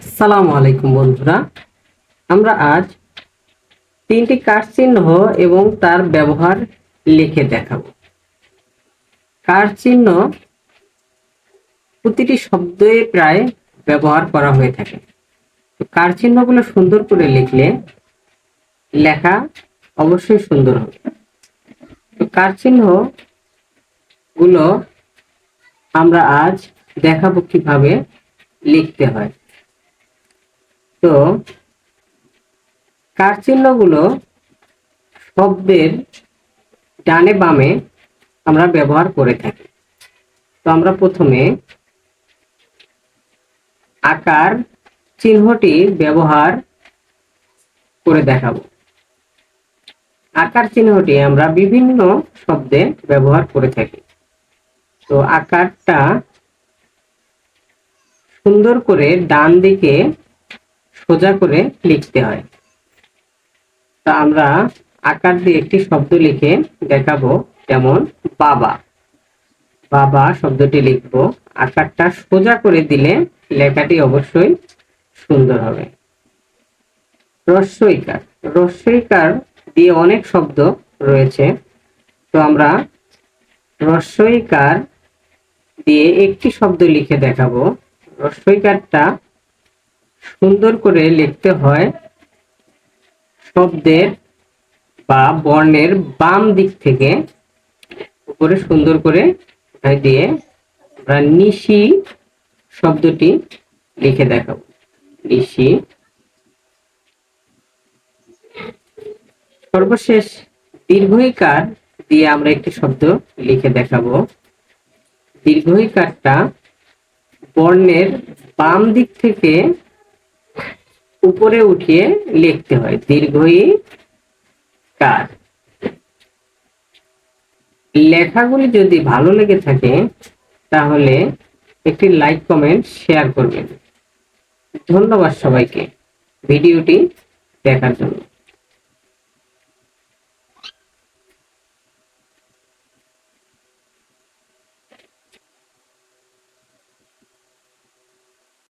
আসসালামু আলাইকুম বন্ধুরা। আমরা আজ তিনটি কাঠ চিহ্ন এবং তার ব্যবহার লিখে দেখাব। কাঠ চিহ্ন প্রতিটি শব্দে প্রায় ব্যবহার করা হয়ে থাকে। তো কার চিহ্নগুলো সুন্দর করে লিখলে লেখা অবশ্যই সুন্দর হবে। তো কার চিহ্নগুলো আমরা আজ দেখাবো কীভাবে লিখতে হয়। তো কার চিহ্নগুলো শব্দের ডানে বামে আমরা ব্যবহার করে থাকি। তো আমরা প্রথমে আকার চিহ্নটি ব্যবহার করে দেখাবো। আকার চিহ্নটি আমরা বিভিন্ন শব্দে ব্যবহার করে থাকি। তো আকারটা সুন্দর করে ডান দিকে সোজা করে লিখতে হয়। তা আমরা আকার দিয়ে একটি শব্দ লিখে দেখাবো, যেমন বাবা। বাবা শব্দটি লিখব। আকারটা সোজা করে দিলে লেখাটি অবশ্যই সুন্দর হবে। রস্বইকার রস্বইকার দিয়ে অনেক শব্দ রয়েছে। তো আমরা রস্বইকার দিয়ে একটি শব্দ লিখে দেখাবো। রস্বইকারটা সুন্দর করে লিখতে হয় শব্দের বা বর্ণের বাম দিক থেকে। উপরে সুন্দর করে দিয়ে আমরা নিশি শব্দটি লিখে দেখাবো। নিশি। সর্বশেষ দীর্ঘইকার দিয়ে আমরা একটি শব্দ লিখে দেখাবো। দীর্ঘইকারটা বর্ণের বাম দিক থেকে উপরে উঠিয়ে লিখতে হয়, দীর্ঘই কার। লেখাগুলি যদি ভালো লেগে থাকে, তাহলে একটি লাইক কমেন্ট শেয়ার করবেন। ধন্যবাদ সবাইকে ভিডিওটি দেখার জন্য।